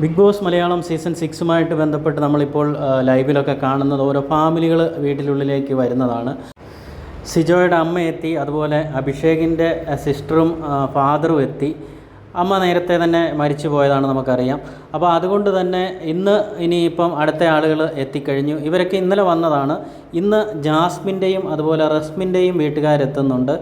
Big boss Malayalam season സിക്സുമായിട്ട് ബന്ധപ്പെട്ട് നമ്മളിപ്പോൾ ലൈവിലൊക്കെ കാണുന്നത് ഓരോ ഫാമിലികൾ വീട്ടിലുള്ളിലേക്ക് വരുന്നതാണ്. സിജോയുടെ അമ്മ എത്തി അതുപോലെ അഭിഷേകിന്റെ സിസ്റ്ററും ഫാദറും എത്തി. അമ്മ നേരത്തെ തന്നെ മരിച്ചു പോയതാണ് നമുക്കറിയാം. അപ്പോൾ അതുകൊണ്ട് തന്നെ ഇന്ന് ഇനിയിപ്പം അടുത്ത ആളുകൾ എത്തിക്കഴിഞ്ഞു. ഇവരൊക്കെ ഇന്നലെ വന്നതാണ്. ഇന്ന് ജാസ്മിന്റെയും അതുപോലെ റസ്മിന്റെയും വീട്ടുകാരെത്തുന്നുണ്ട്.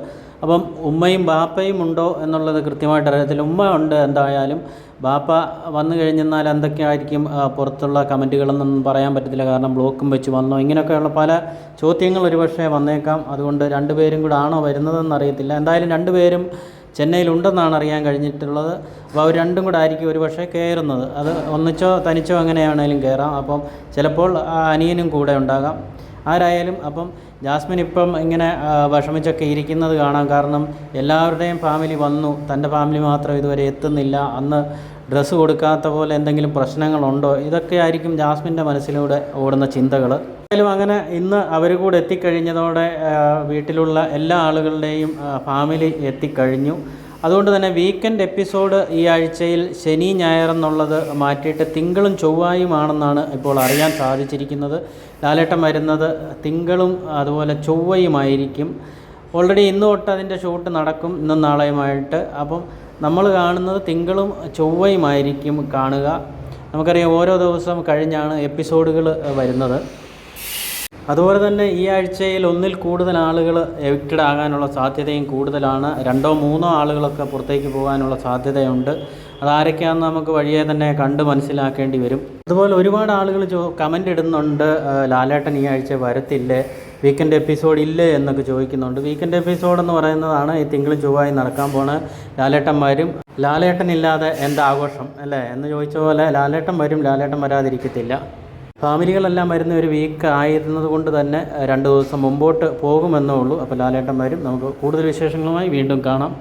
അപ്പം ഉമ്മയും ബാപ്പയും ഉണ്ടോ എന്നുള്ളത് കൃത്യമായിട്ട് അറിയത്തില്ല ഉമ്മ ഉണ്ട് എന്തായാലും. ബാപ്പ വന്നു കഴിഞ്ഞെന്നാൽ എന്തൊക്കെയായിരിക്കും പുറത്തുള്ള കമന്റുകളെന്നൊന്നും പറയാൻ പറ്റത്തില്ല. കാരണം ബ്ലോക്കും വെച്ച് വന്നോ. ഇങ്ങനെയൊക്കെയുള്ള പല ചോദ്യങ്ങൾ ഒരുപക്ഷെ വന്നേക്കാം. അതുകൊണ്ട് രണ്ടുപേരും കൂടെ ആണോ വരുന്നതെന്ന് അറിയത്തില്ല. എന്തായാലും രണ്ടുപേരും ചെന്നൈയിലുണ്ടെന്നാണ് അറിയാൻ കഴിഞ്ഞിട്ടുള്ളത്. അപ്പോൾ അവർ രണ്ടും കൂടെ ആയിരിക്കും ഒരുപക്ഷെ കയറുന്നത്. അത് ഒന്നിച്ചോ തനിച്ചോ എങ്ങനെയാണേലും കയറാം. അപ്പം ചിലപ്പോൾ ആ അനിയനും കൂടെ ഉണ്ടാകാം. ആരായാലും അപ്പം ജാസ്മിൻ ഇപ്പം ഇങ്ങനെ വിഷമിച്ചൊക്കെ ഇരിക്കുന്നത് കാണാം. കാരണം എല്ലാവരുടെയും ഫാമിലി വന്നു. തന്റെ ഫാമിലി മാത്രം ഇതുവരെ എത്തുന്നില്ല. അന്ന് ഡ്രസ്സ് കൊടുക്കാത്ത പോലെ എന്തെങ്കിലും പ്രശ്നങ്ങളുണ്ടോ? ഇതൊക്കെ ആയിരിക്കും ജാസ്മിന്റെ മനസ്സിലൂടെ ഓടുന്ന ചിന്തകൾ എന്തായാലും അങ്ങനെ ഇന്ന് അവർ കൂടെ എത്തിക്കഴിഞ്ഞതോടെ വീട്ടിലുള്ള എല്ലാ ആളുകളുടെയും ഫാമിലി എത്തിക്കഴിഞ്ഞു. അതുകൊണ്ട് തന്നെ വീക്കെൻഡ് എപ്പിസോഡ് ഈ ആഴ്ചയിൽ ശനി ഞായർ എന്നുള്ളത് മാറ്റിയിട്ട് തിങ്കളും ചൊവ്വായുമാണെന്നാണ് ഇപ്പോൾ അറിയാൻ സാധിച്ചിരിക്കുന്നത്. ലാലേട്ടം വരുന്നത് തിങ്കളും അതുപോലെ ചൊവ്വയുമായിരിക്കും. ഓൾറെഡി ഇന്ന് തൊട്ട് അതിന്റെ ഷൂട്ട് നടക്കും ഇന്നും നാളെയുമായിട്ട്. അപ്പം നമ്മൾ കാണുന്നത് തിങ്കളും ചൊവ്വയുമായിരിക്കും കാണുക. നമുക്കറിയാം ഓരോ ദിവസം കഴിഞ്ഞാണ് എപ്പിസോഡുകൾ വരുന്നത്. അതുപോലെ തന്നെ ഈ ആഴ്ചയിൽ ഒന്നിൽ കൂടുതൽ ആളുകൾ എവിക്റ്റഡ് ആകാനുള്ള സാധ്യതയും കൂടുതലാണ്. രണ്ടോ മൂന്നോ ആളുകളൊക്കെ പുറത്തേക്ക് പോകാനുള്ള സാധ്യതയുണ്ട്. അതാരൊക്കെയാണെന്ന് നമുക്ക് വഴിയെ തന്നെ കണ്ട് മനസ്സിലാക്കേണ്ടി വരും. അതുപോലെ ഒരുപാട് ആളുകൾ ചോ കമന്റ് ഇടുന്നുണ്ട്. ലാലേട്ടൻ ഈ ആഴ്ച വരത്തില്ലേ? വീക്കെൻഡ് എപ്പിസോഡ് ഇല്ലേ എന്നൊക്കെ ചോദിക്കുന്നുണ്ട്. വീക്കെൻഡ് എപ്പിസോഡ് എന്ന് പറയുന്നതാണ് ഈ തിങ്കളും ചൊവ്വായി നടക്കാൻ പോണ ലാലേട്ടൻ വരും ലാലേട്ടൻ ഇല്ലാതെ എന്താ ആഘോഷം? അല്ലേ? എന്ന് ചോദിച്ച പോലെ ലാലേട്ടൻ വരും ലാലേട്ടൻ വരാതിരിക്കത്തില്ല. ഫാമിലികളെല്ലാം വരുന്ന ഒരു വീക്ക് ആയിരുന്നത് കൊണ്ട് തന്നെ രണ്ട് ദിവസം മുമ്പോട്ട് പോകുമെന്നേ ഉള്ളൂ. അപ്പോൾ ലാലേട്ടന്മാരും നമുക്ക് കൂടുതൽ വിശേഷങ്ങളുമായി വീണ്ടും കാണാം.